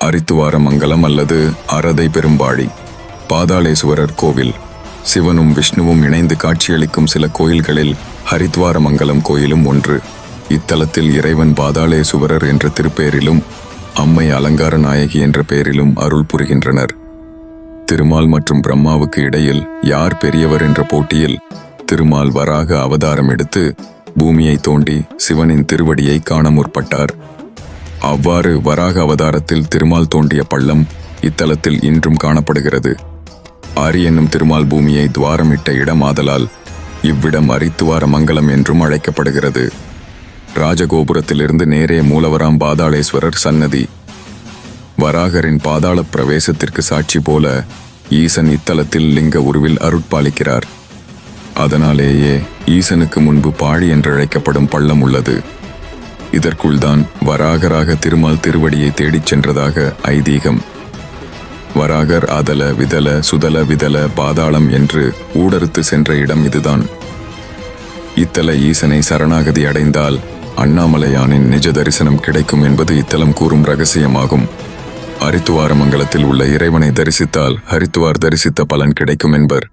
அரித்துவார மங்கலம் அல்லது அரதை பெரும்பாடி பாதாளேஸ்வரர் கோவில். சிவனும் விஷ்ணுவும் இணைந்து காட்சியளிக்கும் சில கோயில்களில் ஹரித்வார மங்கலம் கோயிலும் ஒன்று. இத்தலத்தில் இறைவன் பாதாளேசுவரர் என்ற திருப்பெயரிலும் அம்மை அலங்கார நாயகி என்ற பெயரிலும் அருள் புரிகின்றனர். திருமால் மற்றும் பிரம்மாவுக்கு இடையில் யார் பெரியவர் என்ற போட்டியில் திருமால் வராக அவதாரம் எடுத்து பூமியை தோண்டி சிவனின் திருவடியை காண முற்பட்டார். அவ்வாறு வராக அவதாரத்தில் திருமால் தோண்டிய பள்ளம் இத்தலத்தில் இன்றும் காணப்படுகிறது. ஆரி என்னும் திருமால் பூமியை துவாரமிட்ட இடமாதலால் இவ்விடம் அரித்துவார மங்கலம் என்றும் அழைக்கப்படுகிறது. ராஜகோபுரத்திலிருந்து நேரே மூலவராம் பாதாளேஸ்வரர் சன்னதி. வராகரின் பாதாள பிரவேசத்திற்கு சாட்சி போல ஈசன் இத்தலத்தில் லிங்க உருவில் அருட்பாலிக்கிறார். அதனாலேயே ஈசனுக்கு முன்பு பாழி என்றழைக்கப்படும் பள்ளம் உள்ளது. இதற்குள்தான் வராகராக திருமால் திருவடியை தேடிச் சென்றதாக ஐதீகம். வராகர் அதல விதல சுதல விதல பாதாளம் என்று ஊடறுத்து சென்ற இடம் இதுதான். இத்தல ஈசனை சரணாகதி அடைந்தால் அண்ணாமலையானின் நிஜ தரிசனம் கிடைக்கும் என்பது இத்தலம் கூறும் ரகசியமாகும். ஹரித்துவார மங்கலத்தில் உள்ள இறைவனை தரிசித்தால் ஹரித்துவார் தரிசித்த பலன் கிடைக்கும் என்பர்.